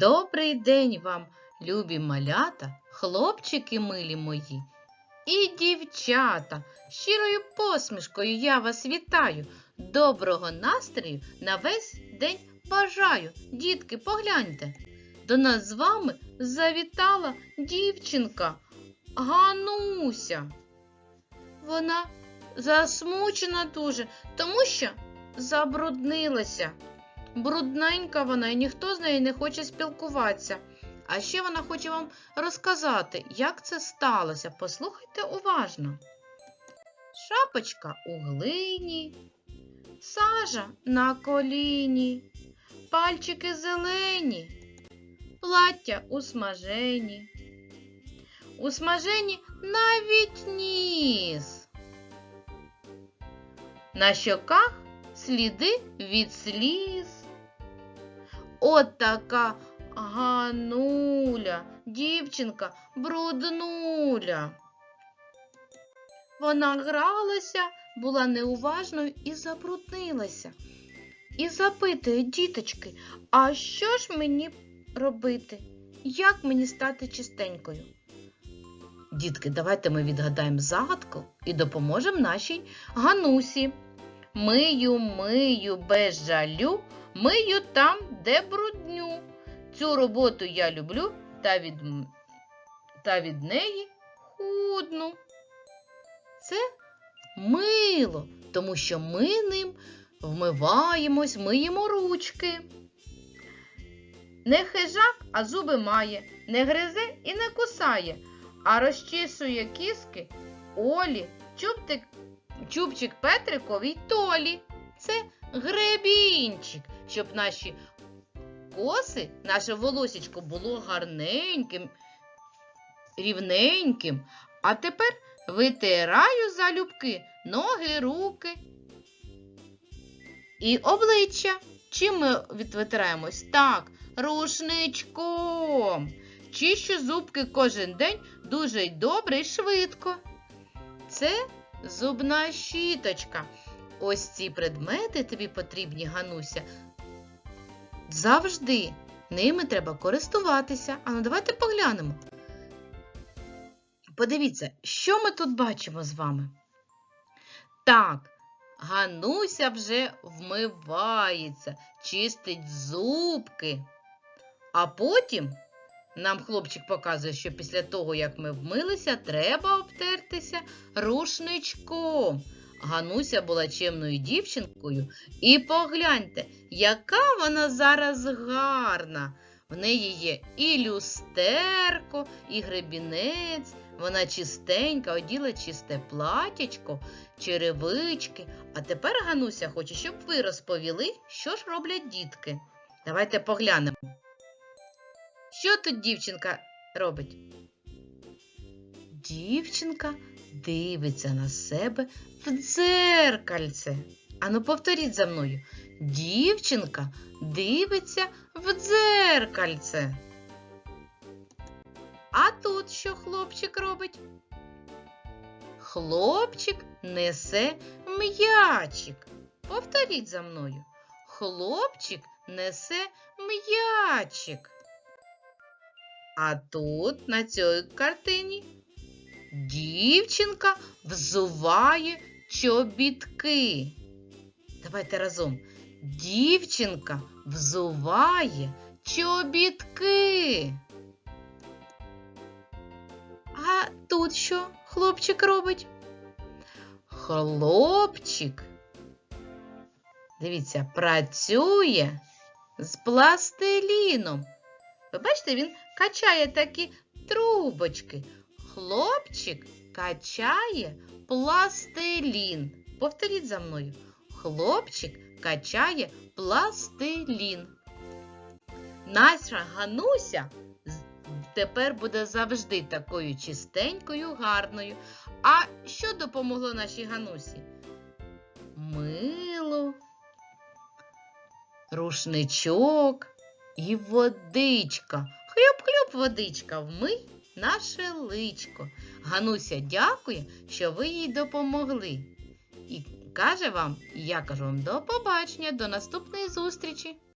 Добрий день вам, любі малята, хлопчики милі мої. І дівчата, щирою посмішкою я вас вітаю. Доброго настрою на весь день бажаю. Дітки, погляньте. До нас з вами завітала дівчинка Гануся. Вона засмучена дуже, тому що забруднилася. Брудненька вона, і ніхто з нею не хоче спілкуватися. А ще вона хоче вам розказати, як це сталося. Послухайте уважно. Шапочка у глині, сажа на коліні, пальчики зелені, плаття у смажені. У смажені навіть ніс. На щоках сліди від сліз. От така Гануля, дівчинка бруднуля. Вона гралася, була неуважною і забруднилася. І запитує, діточки, а що ж мені робити? Як мені стати чистенькою? Дітки, давайте ми відгадаємо загадку і допоможемо нашій Ганусі. Мию, мию без жалю, мию там, де брудню. Цю роботу я люблю та від, та від неї худну. Це мило, тому що ми ним вмиваємось, миємо ручки. Не хижак, а зуби має, не гризе і не кусає, а розчісує кіски Олі, чубтик, чубчик Петрикові й Толі. Це гребінчик, щоб наші коси, наше волосічко було гарненьким, рівненьким. А тепер витираю залюбки ноги, руки і обличчя. Чим ми витираємось? Так, рушничком. Чищу зубки кожен день дуже добре і швидко. Це зубна щіточка. Ось ці предмети тобі потрібні, Гануся, завжди. Ними треба користуватися. А ну давайте поглянемо. Подивіться, що ми тут бачимо з вами. Так, Гануся вже вмивається, чистить зубки. А потім нам хлопчик показує, що після того, як ми вмилися, треба обтертися рушничком. Гануся була чемною дівчинкою, і погляньте, яка вона зараз гарна. В неї є і люстерко, і гребінець. Вона чистенька, оділа чисте платячко, черевички. А тепер Гануся хоче, щоб ви розповіли, що ж роблять дітки. Давайте поглянемо. Що тут дівчинка робить? Дівчинка дивиться на себе в дзеркальце. Ану, повторіть за мною. Дівчинка дивиться в дзеркальце. А тут що хлопчик робить? Хлопчик несе м'ячик. Повторіть за мною. Хлопчик несе м'ячик. А тут на цій картині дівчинка взуває чобітки. Давайте разом. Дівчинка взуває чобітки. А тут що хлопчик робить? Хлопчик. Дивіться, працює з пластиліном. Ви бачите, він качає такі трубочки. Хлопчик качає пластилін. Повторіть за мною. Хлопчик качає пластилін. Наша Гануся тепер буде завжди такою чистенькою, гарною. А що допомогло нашій Ганусі? Мило, рушничок і водичка. Хлюп-хлюп, водичка, вмий наше личко. Гануся дякує, що ви їй допомогли. І каже вам, я кажу вам до побачення, до наступної зустрічі.